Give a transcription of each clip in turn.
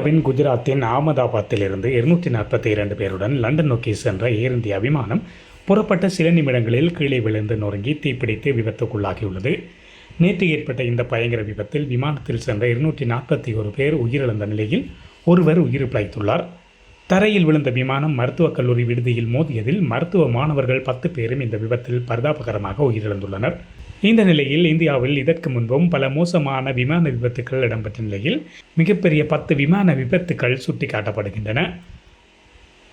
இந்தியாவின் குஜராத்தின் அகமதாபாத்திலிருந்து இருநூற்றி நாற்பத்தி இரண்டு பேருடன் லண்டன் நோக்கி சென்ற ஏர் இந்தியா விமானம் புறப்பட்ட சில நிமிடங்களில் கீழே விழுந்து நொறுங்கி தீப்பிடித்து விபத்துக்குள்ளாகியுள்ளது. நேற்று ஏற்பட்ட இந்த பயங்கர விபத்தில் விமானத்தில் சென்ற இருநூற்றி நாற்பத்தி ஒரு பேர் உயிரிழந்த நிலையில் ஒருவர் உயிர் பிழைத்துள்ளார். தரையில் விழுந்த விமானம் மருத்துவக் கல்லூரி விடுதியில் மோதியதில் மருத்துவ மாணவர்கள் பத்து பேரும் இந்த விபத்தில் பரிதாபகரமாக உயிரிழந்துள்ளனர். இந்த நிலையில் இந்தியாவில் இதற்கு முன்பும் பல மோசமான விமான விபத்துக்கள் இடம்பெற்ற நிலையில் மிகப்பெரிய பத்து விமான விபத்துக்கள் சுட்டிக்காட்டப்படுகின்றன.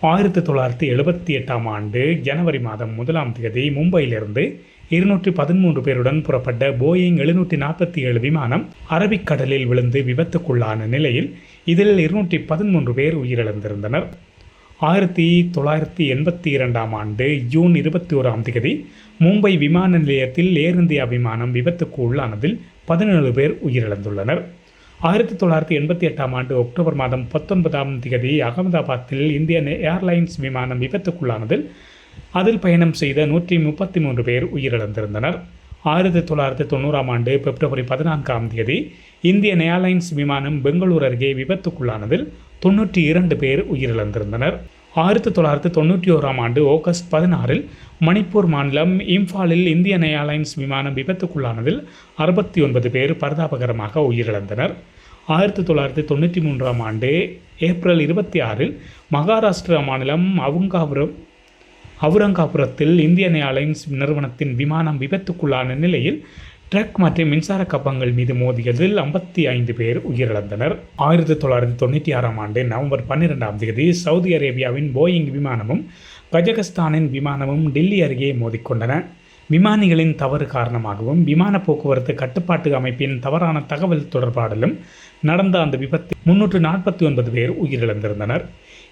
ஆயிரத்தி தொள்ளாயிரத்தி எழுபத்தி எட்டாம் ஆண்டு ஜனவரி மாதம் முதலாம் தேதி மும்பையிலிருந்து இருநூற்றி பதிமூன்று பேருடன் புறப்பட்ட போயிங் எழுநூற்றி நாற்பத்தி ஏழு விமானம் அரபிக்கடலில் விழுந்து விபத்துக்குள்ளான நிலையில் இதில் இருநூற்றி பதிமூன்று பேர் உயிரிழந்திருந்தனர். ஆயிரத்தி தொள்ளாயிரத்தி எண்பத்தி இரண்டாம் ஆண்டு ஜூன் இருபத்தி ஓராம் தேதி மும்பை விமான நிலையத்தில் ஏர் இந்தியா விமானம் விபத்துக்கு உள்ளானதில் பதினேழு பேர் உயிரிழந்துள்ளனர். ஆயிரத்தி தொள்ளாயிரத்தி எண்பத்தி எட்டாம் ஆண்டு அக்டோபர் மாதம் பத்தொன்பதாம் தேதி அகமதாபாத்தில் இந்தியன் ஏர்லைன்ஸ் விமானம் விபத்துக்குள்ளானதில் அதில் பயணம் செய்த நூற்றி முப்பத்தி மூன்று பேர் உயிரிழந்திருந்தனர். ஆயிரத்தி தொள்ளாயிரத்தி தொண்ணூறாம் ஆண்டு பிப்ரவரி பதினான்காம் தேதி இந்தியன் ஏர்லைன்ஸ் விமானம் பெங்களூர் அருகே விபத்துக்குள்ளானதில் தொண்ணூற்றி இரண்டு பேர் உயிரிழந்திருந்தனர். ஆயிரத்தி தொள்ளாயிரத்தி தொண்ணூற்றி ஓராம் ஆண்டு ஆகஸ்ட் பதினாறில் மணிப்பூர் மாநிலம் இம்பாலில் இந்தியன் ஏர்லைன்ஸ் விமானம் விபத்துக்குள்ளானதில் அறுபத்தி ஒன்பது பேர் பரிதாபகரமாக உயிரிழந்தனர். ஆயிரத்தி தொள்ளாயிரத்தி தொண்ணூற்றி மூன்றாம் ஆண்டு ஏப்ரல் இருபத்தி ஆறில் மகாராஷ்டிரா மாநிலம் அவுங்காபுரம் அவுரங்காபுரத்தில் இந்தியன் ஏர்லைன்ஸ் நிறுவனத்தின் விமானம் விபத்துக்குள்ளான நிலையில் ட்ரக் மற்றும் மின்சார கப்பங்கள் மீது மோதியதில் ஐம்பத்தி ஐந்து பேர் உயிரிழந்தனர். ஆயிரத்தி தொள்ளாயிரத்தி தொண்ணூற்றி ஆறாம் ஆண்டு நவம்பர் பன்னிரெண்டாம் தேதி சவுதி அரேபியாவின் போயிங் விமானமும் கஜகஸ்தானின் விமானமும் டெல்லி அருகே மோதிக்கொண்டன. விமானிகளின் தவறு காரணமாகவும் விமான போக்குவரத்து கட்டுப்பாட்டு அமைப்பின் தவறான தகவல் தொடர்பாடலும் நடந்த அந்த விபத்தில் முன்னூற்று நாற்பத்தி ஒன்பது பேர் உயிரிழந்திருந்தனர்.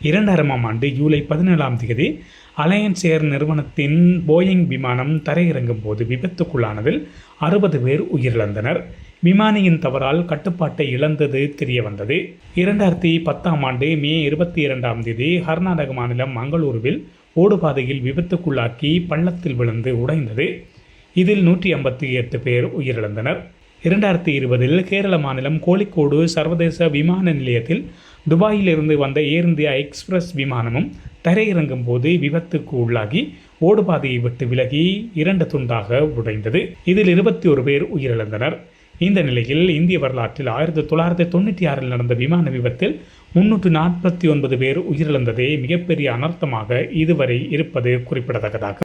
இரண்டாயிரமாம் ஆண்டு ஜூலை பதினேழாம் தேதி அலையன்ஸ் ஏர் நிறுவனத்தின் போயிங் விமானம் தரையிறங்கும் போது விபத்துக்குள்ளானதில் அறுபது பேர் உயிரிழந்தனர். விமானியின் தவறால் கட்டுப்பாட்டை இழந்தது தெரிய வந்தது இரண்டாயிரத்தி பத்தாம் ஆண்டு மே இருபத்தி இரண்டாம் தேதி கர்நாடக மாநிலம் மங்களூருவில் ஓடுபாதையில் விபத்துக்குள்ளாக்கி பள்ளத்தில் விழுந்து உடைந்தது. இதில் நூற்றி ஐம்பத்தி எட்டு பேர் உயிரிழந்தனர். இரண்டாயிரத்தி இருபதில் கேரள மாநிலம் கோழிக்கோடு சர்வதேச விமான நிலையத்தில் துபாயிலிருந்து வந்த ஏர் இந்தியா எக்ஸ்பிரஸ் விமானமும் தரையிறங்கும் போது விபத்துக்கு உள்ளாகி ஓடுபாதையை விட்டு விலகி இரண்டு துண்டாக உடைந்தது. இதில் இருபத்தி ஒரு பேர் உயிரிழந்தனர். இந்த நிலையில் இந்திய வரலாற்றில் ஆயிரத்தி தொள்ளாயிரத்தி தொண்ணூற்றி ஆறில் நடந்த விமான விபத்தில் முன்னூற்று நாற்பத்தி ஒன்பது பேர் உயிரிழந்ததே மிகப்பெரிய அனர்த்தமாக இதுவரை இருப்பது குறிப்பிடத்தக்கதாக